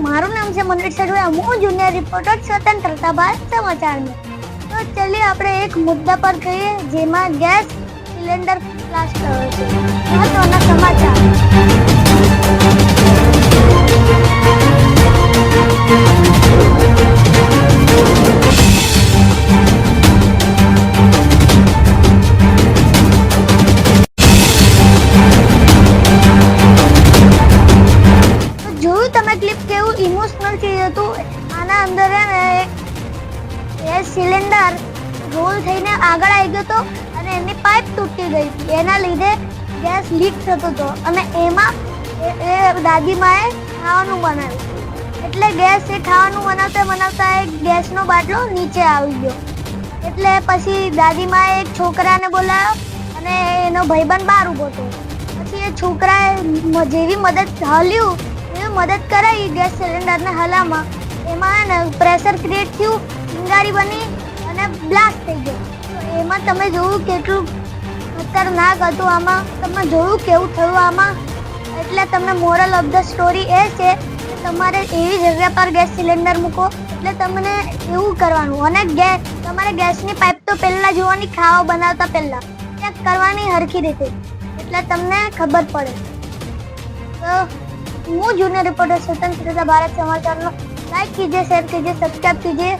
મારું નામ છે મનોજ સડવા હું જુનિયર રિપોર્ટર સ્વતંત્રતા ભારત સમાચારમાં તો ચલીએ આપણે એક મુદ્દા પર કહીએ, જેમાં ગેસ સિલિન્ડર બ્લાસ્ટ થયો છે. મહત્વના સમાચાર. ક્લિપ કેવું ઇમોશનલ થઈ હતું? આના અંદર ને, એ સિલિન્ડર રોલ થઈને આગળ આવી ગયો હતો અને એની પાઇપ તૂટી ગઈ. હતી એના લીધે ગેસ લીક થતો હતો. અને એમાં એ- દાદીમાએ ખાવાનું બનાવ્યું. એટલે ગેસ એ ખાવાનું બનાવતા બનાવતા એક ગેસનો બાટલો નીચે આવી ગયો. એટલે પછી દાદીમાએ એક છોકરાને બોલાવ્યો અને એનો ભાઈબંધ બહાર ઊભો હતો પછી એ છોકરાએ જેવી મદદ હલ્યું મદદ કરાવી ગેસ સિલિન્ડરને હલામાં. એમાં પ્રેશર ક્રિએટ થયું ચિંગારી બની અને બ્લાસ્ટ થઈ ગયો. એમાં તમે જોયું કેટલું ખતરનાક હતું આમાં. તમે જોયું કેવું થયું આમાં? એટલે તમને મોરલ ઓફ ધ સ્ટોરી એ છે કે તમારે એવી જગ્યા પર ગેસ સિલિન્ડર મૂકો. એટલે તમને એવું કરવાનું. અને ગેસ, તમારે ગેસની પાઇપ તો પહેલાં જોવાની, ખાવા બનાવતા પહેલાં. ચેક કરવાની હરખી રીતે. એટલે તમને ખબર પડે. તો હું जूनियर रिपोर्टर स्वतंत्रता भारत समाचार लाइक कीजिए शेयर कीजिए सब्सक्राइब कीजिए